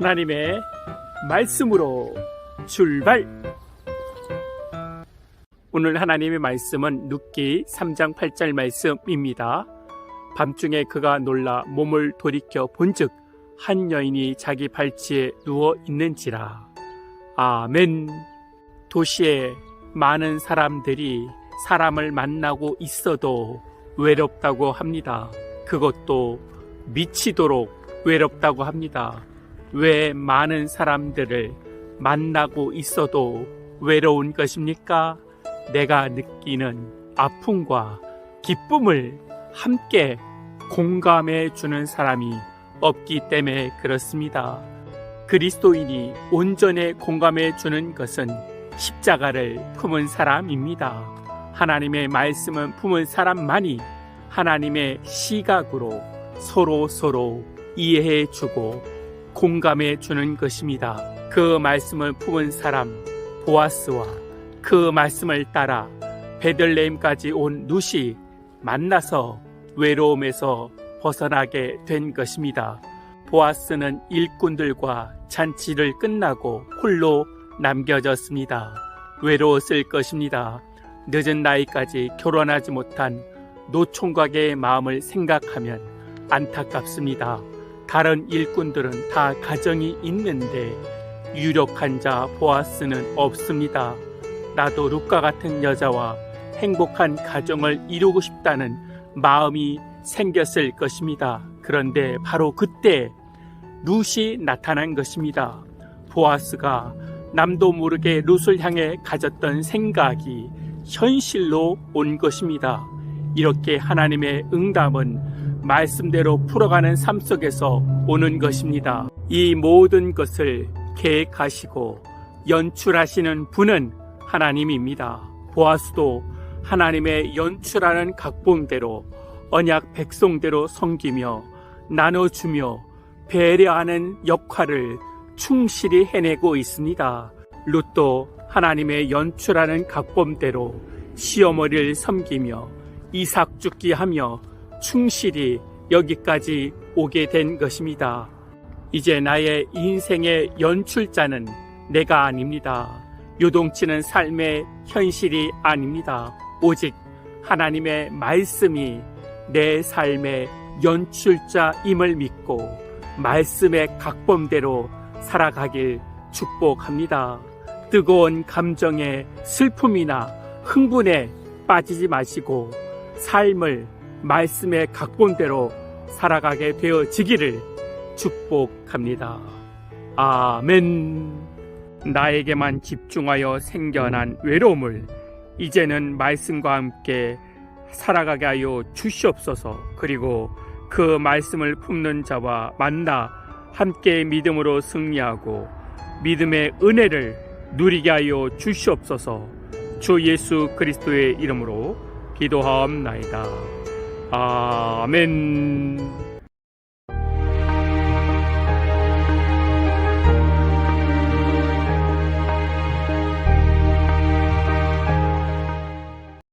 하나님의 말씀으로 출발! 오늘 하나님의 말씀은 눕기 3장 8절 말씀입니다. 밤중에 그가 놀라 몸을 돌이켜 본즉 한 여인이 자기 발치에 누워 있는지라. 아멘. 도시에 많은 사람들이 사람을 만나고 있어도 외롭다고 합니다. 그것도 미치도록 외롭다고 합니다. 왜 많은 사람들을 만나고 있어도 외로운 것입니까? 내가 느끼는 아픔과 기쁨을 함께 공감해 주는 사람이 없기 때문에 그렇습니다. 그리스도인이 온전히 공감해 주는 것은 십자가를 품은 사람입니다. 하나님의 말씀은 품은 사람만이 하나님의 시각으로 서로 서로 이해해 주고 공감해 주는 것입니다. 그 말씀을 품은 사람 보아스와 그 말씀을 따라 베들레헴까지 온 누시 만나서 외로움에서 벗어나게 된 것입니다. 보아스는 일꾼들과 잔치를 끝나고 홀로 남겨졌습니다. 외로웠을 것입니다. 늦은 나이까지 결혼하지 못한 노총각의 마음을 생각하면 안타깝습니다. 다른 일꾼들은 다 가정이 있는데 유력한 자 보아스는 없습니다. 나도 룩과 같은 여자와 행복한 가정을 이루고 싶다는 마음이 생겼을 것입니다. 그런데 바로 그때 룻이 나타난 것입니다. 보아스가 남도 모르게 룻을 향해 가졌던 생각이 현실로 온 것입니다. 이렇게 하나님의 응답은 말씀대로 풀어가는 삶 속에서 오는 것입니다. 이 모든 것을 계획하시고 연출하시는 분은 하나님입니다. 보아스도 하나님의 연출하는 각본대로 언약 백성대로 섬기며 나눠주며 배려하는 역할을 충실히 해내고 있습니다. 룻도 하나님의 연출하는 각본대로 시어머니를 섬기며 이삭 죽기 하며 충실히 여기까지 오게 된 것입니다. 이제 나의 인생의 연출자는 내가 아닙니다. 요동치는 삶의 현실이 아닙니다. 오직 하나님의 말씀이 내 삶의 연출자임을 믿고 말씀의 각본대로 살아가길 축복합니다. 뜨거운 감정에 슬픔이나 흥분에 빠지지 마시고 삶을 말씀의 각본대로 살아가게 되어지기를 축복합니다. 아멘. 나에게만 집중하여 생겨난 외로움을 이제는 말씀과 함께 살아가게 하여 주시옵소서. 그리고 그 말씀을 품는 자와 만나 함께 믿음으로 승리하고 믿음의 은혜를 누리게 하여 주시옵소서. 주 예수 그리스도의 이름으로 기도하옵나이다. 아멘.